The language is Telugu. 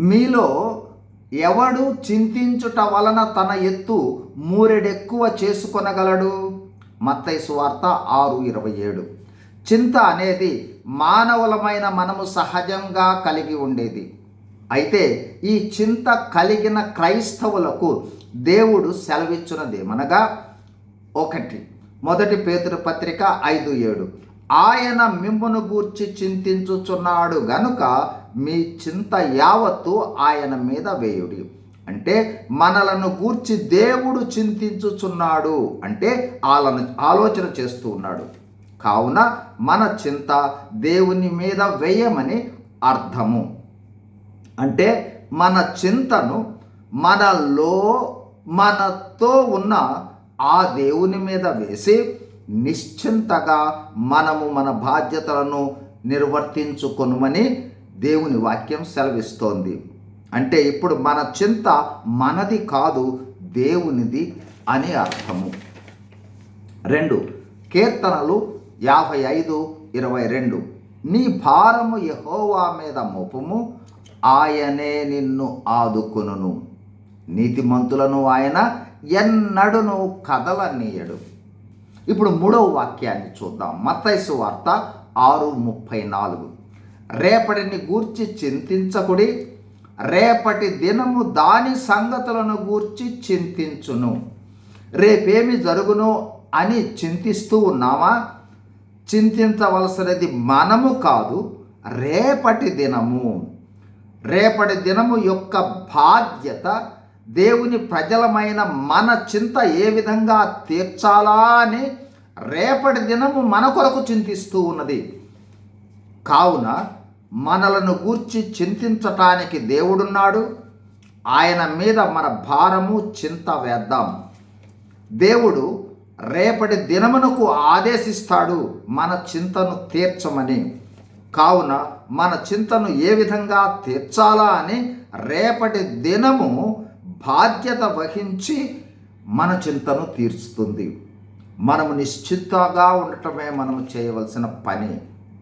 మీలో ఎవడు చింతించుట వలన తన ఎత్తు మూరెడెక్కువ చేసుకొనగలడు? మత్తైసు సువార్త ఆరు ఇరవై ఏడు. చింత అనేది మానవులమైన మనము సహజంగా కలిగి ఉండేది. అయితే ఈ చింత కలిగిన క్రైస్తవులకు దేవుడు సెలవిచ్చినదేమనగా ఒకటి. మొదటి పేతురు పత్రిక ఐదు ఏడు. ఆయన మిమ్మును గూర్చి చింతించుచున్నాడు గనుక మీ చింత యావత్తు ఆయన మీద వేయుడి. అంటే మనలను గూర్చి దేవుడు చింతించుచున్నాడు అంటే ఆలన ఆలోచన చేస్తూ ఉన్నాడు. కావున మన చింత దేవుని మీద వేయమని అర్థము. అంటే మన చింతను మనలో మనతో ఉన్న ఆ దేవుని మీద వేసి నిశ్చింతగా మనము మన బాధ్యతలను నిర్వర్తించుకొనుమని దేవుని వాక్యం సెలవిస్తోంది. అంటే ఇప్పుడు మన చింత మనది కాదు దేవునిది అని అర్థము. రెండు కీర్తనలు యాభై ఐదు ఇరవై రెండు. నీ భారము యహోవా మీద మోపము ఆయనే నిన్ను ఆదుకును నీతిమంతులను ఆయన ఎన్నడును కదలనీయడు. ఇప్పుడు మూడవ వాక్యాన్ని చూద్దాం. మత్తైసు వార్త ఆరు ముప్పై నాలుగు. రేపటిని గూర్చి చింతించకుడి. రేపటి దినము దాని సంగతులను గూర్చి చింతించును. రేపేమి జరుగును అని చింతిస్తూ ఉన్నామా? చింతించవలసినది మనము కాదు రేపటి దినము. రేపటి దినము యొక్క బాధ్యత దేవుని ప్రజలమైన మన చింత ఏ విధంగా తీర్చాలా అని రేపటి దినము మన కొరకు చింతిస్తూ ఉన్నది. కావున మనలను గూర్చి చింతించటానికి దేవుడున్నాడు. ఆయన మీద మన భారము చింత వేద్దాం. దేవుడు రేపటి దినమునకు ఆదేశిస్తాడు మన చింతను తీర్చమని. కావున మన చింతను ఏ విధంగా తీర్చాలా అని రేపటి దినము బాధ్యత వహించి మన చింతను తీర్చుతుంది. మనము నిశ్చితంగా ఉండటమే మనము చేయవలసిన పని.